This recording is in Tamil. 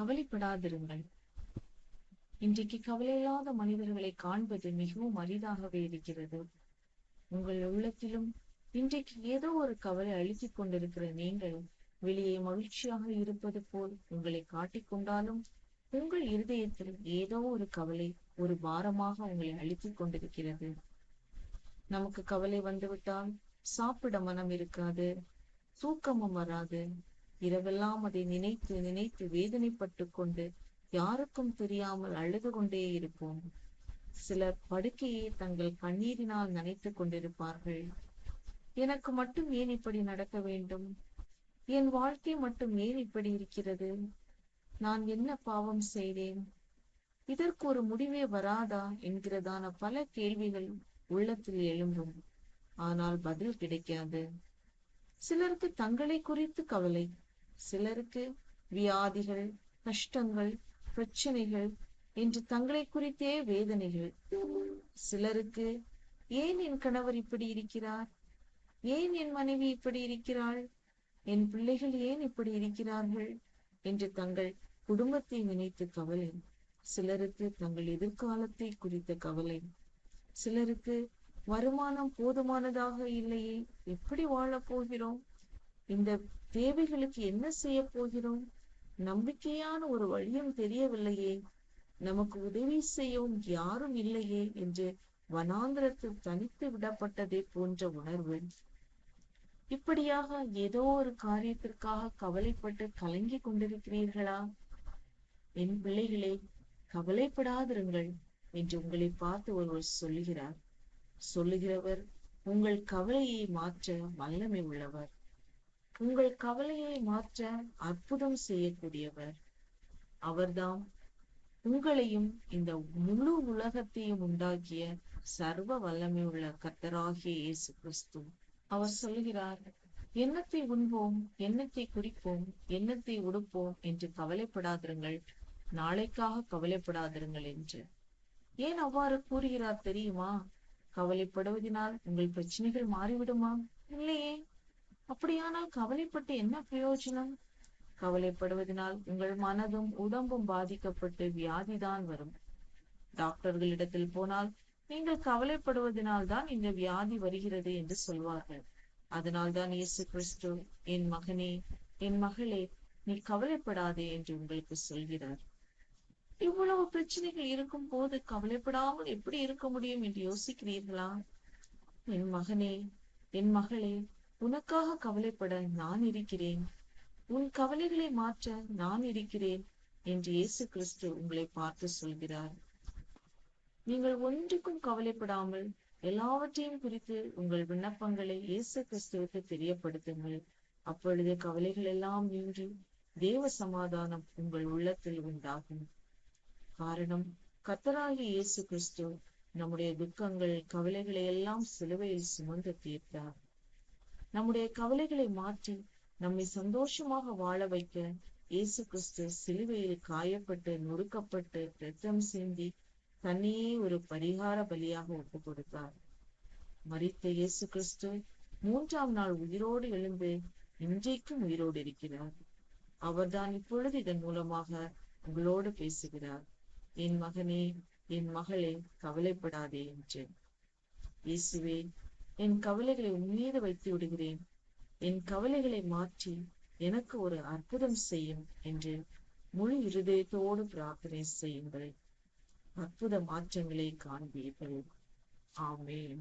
கவலைப்படாதிருங்கள். இன்றைக்கு கவலையில்லாத மனிதர்களை காண்பது மிகவும் அரிதாகவே இருக்கிறது. உங்கள் உள்ளத்திலும் இன்றைக்கு ஏதோ ஒரு கவலை அழுத்திக் கொண்டிருக்கிற நீங்கள் வெளியே மகிழ்ச்சியாக இருப்பது போல் உங்களை காட்டிக்கொண்டாலும் உங்கள் இருதயத்தில் ஏதோ ஒரு கவலை ஒரு பாரமாக உங்களை அழுத்திக் கொண்டிருக்கிறது. நமக்கு கவலை வந்துவிட்டால் சாப்பிட மனம் இருக்காது தூக்கமும் வராது இரவெல்லாம் அதை நினைத்து நினைத்து வேதனைப்பட்டு கொண்டு யாருக்கும் தெரியாமல் அழுது கொண்டே இருப்போம். சிலர் படுக்கையை தங்கள் கண்ணீரினால் நினைத்துக் கொண்டிருப்பார்கள். எனக்கு மட்டும் ஏன் இப்படி நடக்க வேண்டும்? என் வாழ்க்கை மட்டும் ஏன் இப்படி இருக்கிறது? நான் என்ன பாவம் செய்தேன்? இதற்கு ஒரு முடிவே வராதா என்கிறதான பல கேள்விகள் உள்ளத்தில் எழும்பும். ஆனால் பதில் கிடைக்காது. சிலருக்கு தங்களை குறித்து கவலை. சிலருக்கு வியாதிகள் கஷ்டங்கள் பிரச்சனைகள் என்று தங்களை குறித்தே வேதனைகள். சிலருக்கு ஏன் என் கணவர் இப்படி இருக்கிறார்? ஏன் என் மனைவி இப்படி இருக்கிறாள்? என் பிள்ளைகள் ஏன் இப்படி இருக்கிறார்கள்? என்று தங்கள் குடும்பத்தை நினைத்து கவலை. சிலருக்கு தங்கள் எதிர்காலத்தை குறித்த கவலை. சிலருக்கு வருமானம் போதுமானதாக இல்லையே எப்படி வாழப் போகிறோம்? இந்த தேவைகளுக்கு என்ன செய்ய போகிறோம்? நம்பிக்கையான ஒரு வழியும் தெரியவில்லையே. நமக்கு உதவி செய்யவும் யாரும் இல்லையே என்று வனாந்திரத்தில் தனித்து விடப்பட்டதை போன்ற உணர்வு. இப்படியாக ஏதோ ஒரு காரியத்திற்காக கவலைப்பட்டு கலங்கி கொண்டிருக்கிறீர்களா? என் பிள்ளைகளே கவலைப்படாதிருங்கள் என்று உங்களை பார்த்து ஒருவர் சொல்லுகிறார். சொல்லுகிறவர் உங்கள் கவலையை மாற்ற வல்லமை உள்ளவர். உங்கள் கவலையை மாற்ற அற்புதம் செய்யக்கூடியவர் அவர்தாம். உங்களையும் இந்த முழு உலகத்தையும் உண்டாக்கிய சர்வ வல்லமை உள்ள கத்தராகிய இயேசு கிறிஸ்து. அவர் சொல்கிறார் எண்ணத்தை உண்போம் எண்ணத்தை குடிப்போம் எண்ணத்தை உடுப்போம் என்று கவலைப்படாதிருங்கள். நாளைக்காக கவலைப்படாதிருங்கள் என்று. ஏன் அவ்வாறு கூறுகிறார் தெரியுமா? கவலைப்படுவதனால் உங்கள் பிரச்சனைகள் மாறிவிடுமா? இல்லையே. அப்படியானால் கவலைப்பட்டு என்ன பிரயோஜனம்? கவலைப்படுவதனால் உங்கள் மனதும் உடம்பும் பாதிக்கப்பட்டு வியாதிதான் வரும். டாக்டர்களிடத்தில் போனால் நீங்கள் கவலைப்படுவதனால் தான் இந்த வியாதி வருகிறது என்று சொல்வார்கள். அதனால் தான் இயேசு கிறிஸ்து என் மகனே என் மகளே நீ கவலைப்படாதே என்று உங்களுக்கு சொல்கிறார். இவ்வளவு பிரச்சனைகள் இருக்கும் போது கவலைப்படாமல் எப்படி இருக்க முடியும் என்று யோசிக்கிறீர்களா? என் மகனே என் மகளே உனக்காக கவலைப்பட நான் இருக்கிறேன். உன் கவலைகளை மாற்ற நான் இருக்கிறேன் என்று இயேசு கிறிஸ்து உங்களை பார்த்து சொல்கிறார். நீங்கள் ஒன்றுக்கும் கவலைப்படாமல் எல்லாவற்றையும் குறித்து உங்கள் விண்ணப்பங்களை இயேசு கிறிஸ்துவுக்கு தெரியப்படுத்துங்கள். அப்பொழுது கவலைகள் எல்லாம் நின்று தேவ சமாதானம் உங்கள் உள்ளத்தில் உண்டாகும். காரணம் கத்தராகி இயேசு கிறிஸ்து நம்முடைய துக்கங்கள் கவலைகளை எல்லாம் சிலுவையில் சுமந்து தீர்த்தார். நம்முடைய கவலைகளை மாற்றி நம்மை சந்தோஷமாக வாழ வைக்க இயேசு கிறிஸ்து சிலுவையில் காயப்பட்டு நொறுக்கப்பட்டு ரத்தம் சிந்தி தன்னையே ஒரு பரிகார பலியாக ஒப்பு கொடுத்தார். மறித்த இயேசு கிறிஸ்து மூன்றாம் நாள் உயிரோடு எழுந்து இன்றைக்கும் உயிரோடு இருக்கிறார். அவர்தான் இப்பொழுது இதன் மூலமாக உங்களோடு பேசுகிறார். என் மகனே என் மகளே கவலைப்படாதே என்று. இயேசுவே என் கவலைகளை உன்மீது வைத்து விடுகிறேன். என் கவலைகளை மாற்றி எனக்கு ஒரு அற்புதம் செய்யும் என்று முழு இருதயத்தோடு பிரார்த்தனை செய்யுங்கள் அற்புத மாற்றங்களை காண்பீர்கள். ஆமேன்.